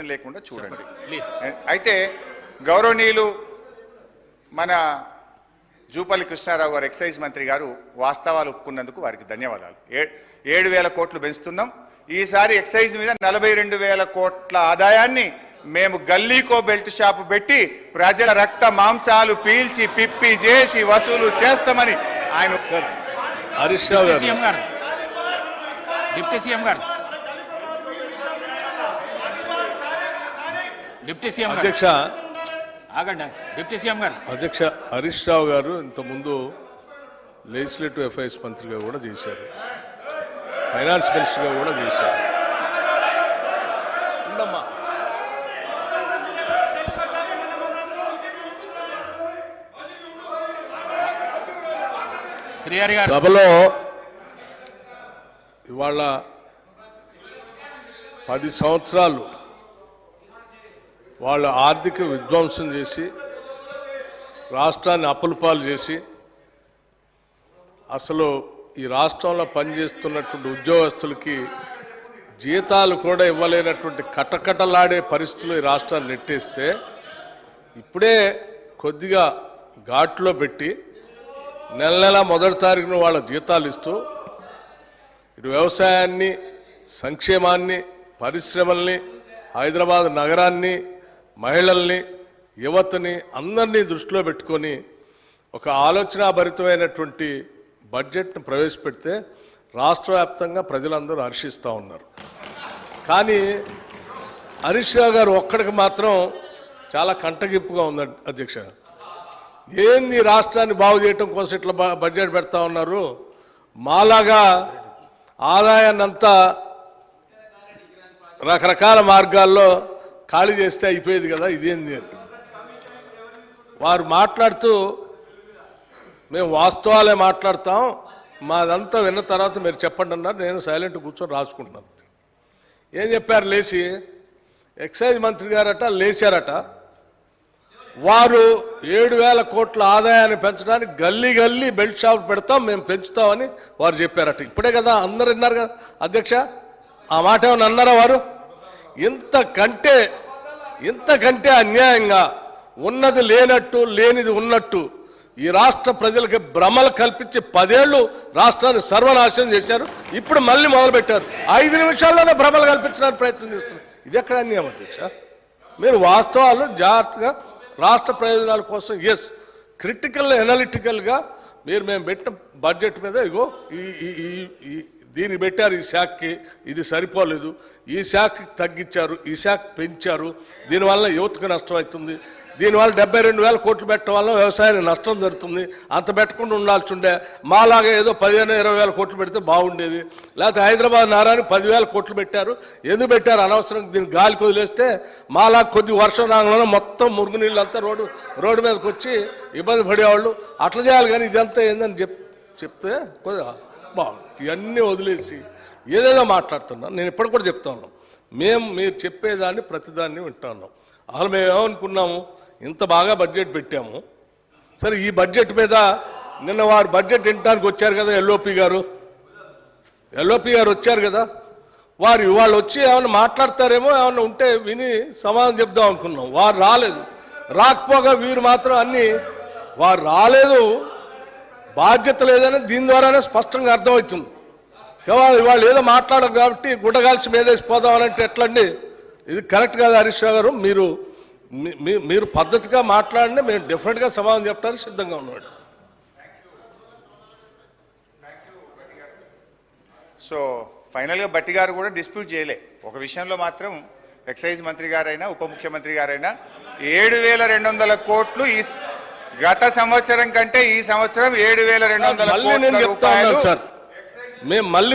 లేకుండా చూడండి. ప్లీజ్ అయితే గౌరవనీయులు మన జూపల్లి కృష్ణారావు గారు ఎక్సైజ్ మంత్రి గారు వాస్తవాలు ఒప్పుకున్నందుకు వారికి ధన్యవాదాలు. ఏ- ఏడు వేల కోట్లు పెంచుతున్నాం. ఈసారి ఎక్సైజ్ మీద నలభై రెండు వేల కోట్ల ఆదాయాన్ని మేము గల్లీకో బెల్ట్ షాప్ పెట్టి ప్రజల రక్త మాంసాలు పీల్చి పిప్పి చేసి వసూలు చేస్తామని ఆయన డిప్యూటీ సీఎం గారు. డిప్యూటీ సీఎం అధ్యక్ష. ఆగండి డిప్యూటీ సీఎం గారు. అధ్యక్ష హరీష్ రావు గారు ఇంతకుముందు లెజిస్లేటివ్ అఫైర్స్ మంత్రిగా కూడా చేశారు. ఫైనాన్స్ మినిస్టర్గా కూడా చేశారు. ఉండమ్మా. శ్రీహరి గారు. సభలో ఇవాళ పది సంవత్సరాలు వాళ్ళ ఆర్థిక విధ్వంసం చేసి రాష్ట్రాన్ని అప్పులపాలు చేసి అసలు ఈ రాష్ట్రంలో పనిచేస్తున్నటువంటి ఉద్యోగస్తులకి జీతాలు కూడా ఇవ్వలేనటువంటి కటకటలాడే పరిస్థితులు ఈ రాష్ట్రాన్ని నెట్టేస్తే ఇప్పుడే కొద్దిగా ఘాట్లో పెట్టి నెల నెల మొదటి తారీఖున వాళ్ళ జీతాలు ఇస్తూ ఇటు వ్యవసాయాన్ని సంక్షేమాన్ని పరిశ్రమల్ని హైదరాబాద్ నగరాన్ని మహిళల్ని యువతని అందరినీ దృష్టిలో పెట్టుకొని ఒక ఆలోచనాభరితమైనటువంటి బడ్జెట్ను ప్రవేశపెడితే రాష్ట్ర వ్యాప్తంగా ప్రజలందరూ హర్షిస్తూ ఉన్నారు. కానీ హరీష్ రావు గారు ఒక్కడికి మాత్రం చాలా కంటగింపుగా ఉంది అధ్యక్ష. ఏంది రాష్ట్రాన్ని బాగు చేయటం కోసం ఇట్లా బడ్జెట్ పెడతా ఉన్నారు? మాలాగా ఆదాయాన్ని అంతా రకరకాల మార్గాల్లో ఖాళీ చేస్తే అయిపోయేది కదా ఇదేంది అని. వారు మాట్లాడుతూ మేము వాస్తవాలే మాట్లాడతాం మాదంతా విన్న తర్వాత మీరు చెప్పండి అన్నారు. నేను సైలెంట్ కూర్చొని రాసుకుంటున్నాను. ఏం చెప్పారు లేచి? ఎక్సైజ్ మంత్రి గారట లేచారట. వారు ఏడు వేల కోట్ల ఆదాయాన్ని పెంచడానికి గల్లీ గల్లీ బెల్ట్ షాప్ పెడతాం మేము పెంచుతామని వారు చెప్పారట. ఇప్పుడే కదా అందరు విన్నారు కదా అధ్యక్ష. ఆ మాట ఏమైనా అన్నారా వారు? ఇంతకంటే ఇంతకంటే అన్యాయంగా ఉన్నది లేనట్టు లేనిది ఉన్నట్టు ఈ రాష్ట్ర ప్రజలకి భ్రమలు కల్పించి పదేళ్ళు రాష్ట్రాన్ని సర్వనాశనం చేశారు. ఇప్పుడు మళ్ళీ మొదలుపెట్టారు. ఐదు నిమిషాల్లోనే భ్రమలు కల్పించడానికి ప్రయత్నం చేస్తున్నారు. ఇది ఎక్కడ అన్యాయం అధ్యక్ష? మీరు వాస్తవాలు జాగ్రత్తగా రాష్ట్ర ప్రయోజనాల కోసం ఎస్ క్రిటికల్ ఎనలిటికల్గా మీరు మేము పెట్టిన బడ్జెట్ మీద ఇగో ఈ ఈ- దీన్ని పెట్టారు ఈ శాఖకి ఇది సరిపోలేదు. ఈ శాఖకి తగ్గించారు ఈ శాఖ పెంచారు. దీనివల్ల యువతకు నష్టం అవుతుంది. దీనివల్ల డెబ్బై రెండు వేల కోట్లు పెట్టడం వల్ల వ్యవసాయానికి నష్టం జరుగుతుంది. అంత పెట్టకుండా ఉండాల్సి ఉండే మాలాగా ఏదో పదిహేను ఇరవై వేల కోట్లు పెడితే బాగుండేది. లేకపోతే హైదరాబాద్ నారాయణ పదివేల కోట్లు పెట్టారు. ఎందుకు పెట్టారు? అనవసరం దీన్ని గాలికి వదిలేస్తే మాలా కొద్ది వర్షం రాగానే మొత్తం మురుగునీళ్ళు అంతా రోడ్డు రోడ్డు మీదకి వచ్చి ఇబ్బంది పడేవాళ్ళు. అట్లా చేయాలి కానీ ఇదంతా ఏందని చెప్పి చెప్తే కొద్దిగా బాగుంది ఇవన్నీ వదిలేసి ఏదేదో మాట్లాడుతున్నాం. నేను ఇప్పటికి కూడా చెప్తా ఉన్నాం మేము మీరు చెప్పేదాన్ని ప్రతిదాన్ని వింటున్నాం అసలు మేము ఏమనుకున్నాము ఇంత బాగా బడ్జెట్ పెట్టాము. సరే ఈ బడ్జెట్ మీద నిన్న వారు బడ్జెట్ వినటానికి వచ్చారు కదా ఎల్ఓపి గారు? ఎల్ఓపి గారు వచ్చారు కదా? వారు వాళ్ళు వచ్చి ఏమైనా మాట్లాడతారేమో ఏమైనా ఉంటే విని సమాధానం చెప్దాం అనుకున్నాం. వారు రాలేదు. రాకపోగా వీరు మాత్రం అన్నీ వారు రాలేదు. బాధ్యత లేదని దీని ద్వారానే స్పష్టంగా అర్థమవుతుంది. కేవలం వాళ్ళు ఏదో మాట్లాడరు కాబట్టి గుడ్డగాల్చి మీదేసి పోదామనంటే ఎట్లండి? ఇది కరెక్ట్ కాదు హరీష్ గారు మీరు మీరు పద్ధతిగా మాట్లాడితే మేము డిఫరెంట్గా సమాధానం చెప్పడానికి సిద్ధంగా ఉన్నాడు. సో ఫైనల్గా బట్టి గారు కూడా డిస్ప్యూట్ చేయలే. ఒక విషయంలో మాత్రం ఎక్సైజ్ మంత్రి గారైనా ఉప ముఖ్యమంత్రి గారైనా ఏడు వేల రెండు వందల కోట్లు ఈ గత సంవత్సరం కంటే ఈ సంవత్సరం ఏడు వేల రెండు వందల మళ్ళీ నేను కోట్ల చెప్తా ఉన్నాను రూపాయలు సార్. మేము మళ్ళీ